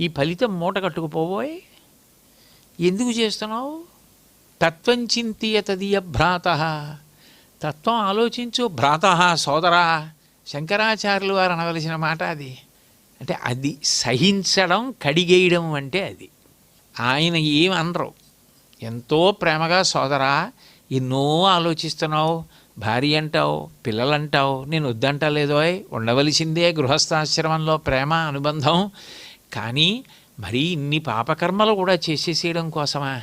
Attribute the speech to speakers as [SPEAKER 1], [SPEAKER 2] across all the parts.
[SPEAKER 1] ఈ ఫలితం మూట కట్టుకుపోబోయ్. ఎందుకు చేస్తున్నావు? తత్వం చింతియ తదియ భ్రాత. తత్వం ఆలోచించు భ్రాత సోదరా. శంకరాచార్యులు వారు అనవలసిన మాట అది. అంటే అది సహించడం కడిగేయడం అంటే అది. ఆయన ఏం అనరు. ఎంతో ప్రేమగా సోదరా ఎన్నో ఆలోచిస్తున్నావు. భార్య అంటావు పిల్లలంటావు. నేను వద్దంటలేదో ఉండవలసిందే గృహస్థాశ్రమంలో ప్రేమ అనుబంధం. కానీ మరీ ఇన్ని పాపకర్మలు కూడా చేసేసేయడం కోసమా?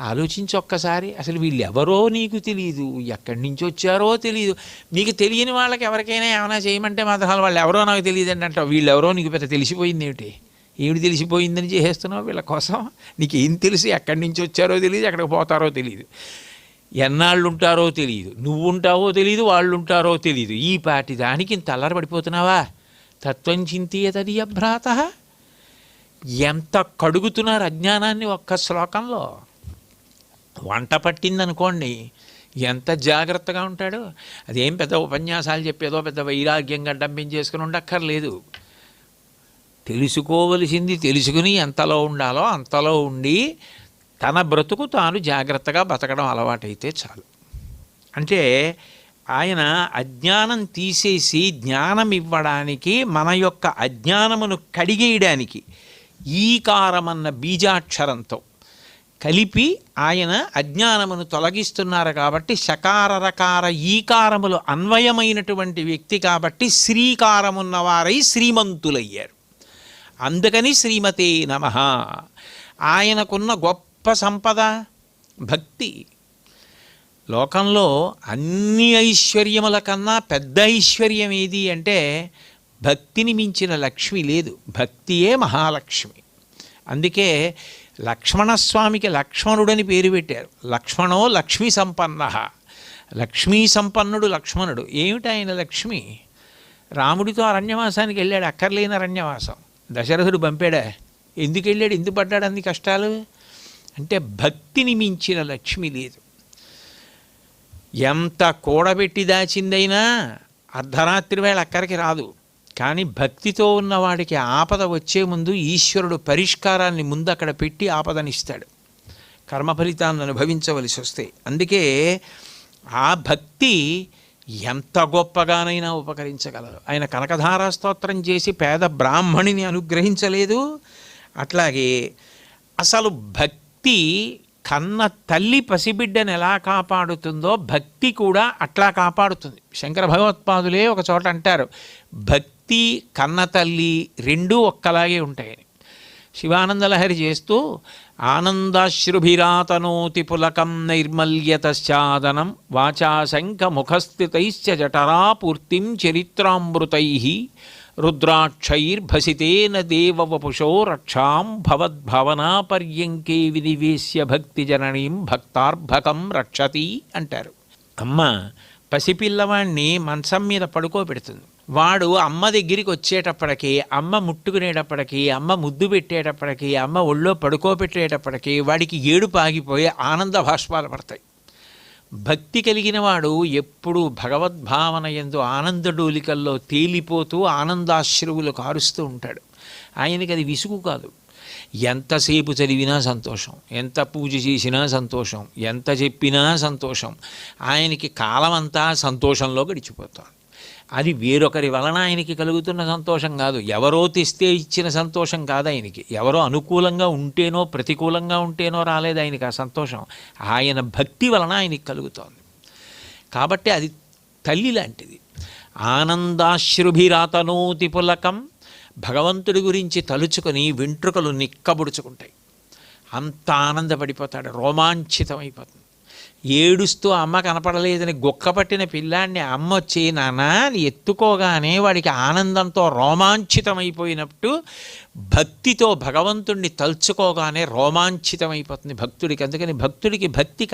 [SPEAKER 1] ఆలోచించి ఒక్కసారి. అసలు వీళ్ళెవరో నీకు తెలియదు ఎక్కడి నుంచి వచ్చారో తెలియదు నీకు తెలియని వాళ్ళకి ఎవరికైనా ఏమైనా చేయమంటే మాత్రం వాళ్ళు ఎవరో నాకు తెలియదు అని అంటావు. వీళ్ళెవరో నీకు పెద్ద తెలిసిపోయింది ఏమిటి? ఏమిటి తెలిసిపోయిందని చేసేస్తున్నావు వీళ్ళ కోసం? నీకు ఏం తెలుసు? ఎక్కడి నుంచి వచ్చారో తెలియదు ఎక్కడికి పోతారో తెలియదు ఎన్నాళ్ళు ఉంటారో తెలియదు నువ్వు ఉంటావో తెలియదు వాళ్ళు ఉంటారో తెలియదు ఈ పాటి దానికి ఇంత అల్లరపడిపోతున్నావా తత్వం చింతీయతది అభ్రాత ఎంత కడుగుతున్నారు అజ్ఞానాన్ని ఒక్క శ్లోకంలో? వంట పట్టిందనుకోండి ఎంత జాగ్రత్తగా ఉంటాడు? అదేం పెద్ద ఉపన్యాసాలు చెప్పేదో పెద్ద వైరాగ్యంగా డంపించేసుకుని ఉండక్కర్లేదు. తెలుసుకోవలసింది తెలుసుకుని ఎంతలో ఉండాలో అంతలో ఉండి తన బ్రతుకు తాను జాగ్రత్తగా బతకడం అలవాటైతే చాలు. అంటే ఆయన అజ్ఞానం తీసేసి జ్ఞానం ఇవ్వడానికి మన యొక్క అజ్ఞానమును కడిగేయడానికి ఈకారమన్న బీజాక్షరంతో కలిపి ఆయన అజ్ఞానమును తొలగిస్తున్నారు కాబట్టి శకార రకార ఈకారములు అన్వయమైనటువంటి వ్యక్తి కాబట్టి శ్రీకారమున్నవారై శ్రీమంతులయ్యారు. అందుకని శ్రీమతే నమ. ఆయనకున్న గొప్ప సంపద భక్తి. లోకంలో అన్ని ఐశ్వర్యముల కన్నా పెద్ద ఐశ్వర్యం ఏది అంటే భక్తిని మించిన లక్ష్మి లేదు. భక్తియే మహాలక్ష్మి. అందుకే లక్ష్మణస్వామికి లక్ష్మణుడని పేరు పెట్టారు. లక్ష్మణో లక్ష్మీ సంపన్న. లక్ష్మీ సంపన్నుడు లక్ష్మణుడు. ఏమిటి ఆయన లక్ష్మి? రాముడితో అరణ్యవాసానికి వెళ్ళాడు. అక్కర్లేని అరణ్యవాసం. దశరథుడు పంపాడా? ఎందుకు వెళ్ళాడు? ఎందుకు పడ్డాడు అన్ని కష్టాలు? అంటే భక్తిని మించిన లక్ష్మి లేదు. ఎంత కూడబెట్టి దాచిందైనా అర్ధరాత్రి వేళ అక్కడికి రాదు. కానీ భక్తితో ఉన్నవాడికి ఆపద వచ్చే ముందు ఈశ్వరుడు పరిష్కారాన్ని ముందు అక్కడ పెట్టి ఆపదనిస్తాడు. కర్మ ఫలితాన్ని అనుభవించవలసి వస్తే. అందుకే ఆ భక్తి ఎంత గొప్పగానైనా ఉపకరించగలరు ఆయన కనకధారా స్తోత్రం చేసి పేద బ్రాహ్మణిని అనుగ్రహించలేదు. అట్లాగే అసలు భక్తి కన్న తల్లి పసిబిడ్డను ఎలా కాపాడుతుందో భక్తి కూడా అట్లా కాపాడుతుంది. శంకర భగవత్పాదులే ఒక చోట అంటారు భక్తి కన్న తల్లి రెండూ ఒక్కలాగే ఉంటాయని శివానందలహరి చేస్తూ ఆనందాశ్రుభిరాతనోతి పులకం నైర్మల్యతశ్చాదనం వాచాశంఖ ముఖస్థితైశ్చ జఠరా పూర్తిం చరిత్రామృతై రుద్రాక్షైర్భసితేన దేవవపుషో రక్షాం భవద్భవనాపర్యంకే వినివేశ్య భక్తి జననీం భక్తార్భకం రక్షతి అంటారు. అమ్మ పసిపిల్లవాణ్ణి మంచం మీద పడుకోబెడుతుంది. వాడు అమ్మ దగ్గరికి వచ్చేటప్పటికి అమ్మ ముట్టుకునేటప్పటికి అమ్మ ముద్దు పెట్టేటప్పటికి అమ్మ ఒళ్ళో పడుకోబెట్టేటప్పటికి వాడికి ఏడుపు ఆగిపోయి ఆనంద భాష్పాలు పడతాయి. భక్తి కలిగిన వాడు ఎప్పుడూ భగవద్భావన ఎందు ఆనందడోలికల్లో తేలిపోతూ ఆనందాశ్రువులు కారుస్తూ ఉంటాడు. ఆయనకి అది విసుగు కాదు. ఎంతసేపు చదివినా సంతోషం ఎంత పూజ చేసినా సంతోషం ఎంత చెప్పినా సంతోషం ఆయనకి కాలమంతా సంతోషంలో గడిచిపోతుంది. అది వేరొకరి వలన ఆయనకి కలుగుతున్న సంతోషం కాదు. ఎవరో తెస్తే ఇచ్చిన సంతోషం కాదు ఆయనకి. ఎవరో అనుకూలంగా ఉంటేనో ప్రతికూలంగా ఉంటేనో రాలేదు ఆయనకి ఆ సంతోషం. ఆయన భక్తి వలన ఆయనకి కలుగుతోంది. కాబట్టి అది తల్లి లాంటిది. ఆనందాశ్రుభిరాతనోతి పులకం భగవంతుడి గురించి తలుచుకొని వెంట్రుకలు నిక్కబుడుచుకుంటాయి. అంత ఆనందపడిపోతాడు రోమాంచితమైపోతుంది. ఏడుస్తూ అమ్మ కనపడలేదని గుక్కపట్టిన పిల్లాన్ని అమ్మ వచ్చి నానా అని ఎత్తుకోగానే వాడికి ఆనందంతో రోమాంచితమైపోయినట్టు భక్తితో భగవంతుణ్ణి తలుచుకోగానే రోమాంచితమైపోతుంది భక్తుడికి. అందుకని భక్తుడికి భక్తి